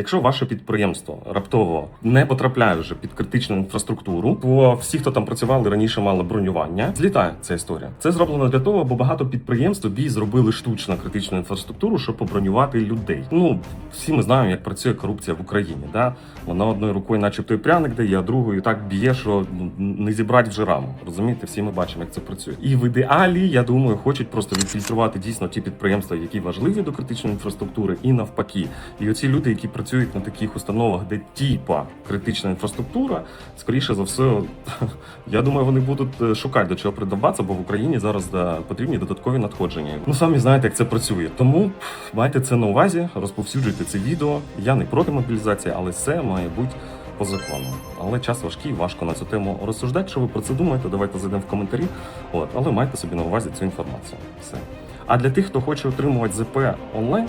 Якщо ваше підприємство раптово не потрапляє вже під критичну інфраструктуру, то всі, хто там працювали раніше, мали бронювання. Злітає ця історія. Це зроблено для того, бо багато підприємств тобі зробили штучно критичну інфраструктуру, щоб побронювати людей. Ну всі ми знаємо, як працює корупція в Україні. Да? Вона одною рукою, начебто, і пряник дає, а другою так б'є, що ну, не зібрати вже раму. Розумієте, всі ми бачимо, як це працює. І в ідеалі, я думаю, хочуть просто відфільтрувати дійсно ті підприємства, які важливі до критичної інфраструктури, і навпаки. І оці люди, які працюють на таких установах, де типа критична інфраструктура, скоріше за все, я думаю, вони будуть е, шукати до чого придбатися, бо в Україні зараз потрібні додаткові надходження. Ну самі знаєте, як це працює. Тому майте це на увазі, розповсюджуйте це відео. Я не проти мобілізації, але це має бути по закону. Але час важкий, важко на цю тему розсуждати. Що ви про це думаєте? Давайте зайдемо в коментарі. От, але майте собі на увазі цю інформацію. Все. А для тих, хто хоче отримувати ЗП онлайн.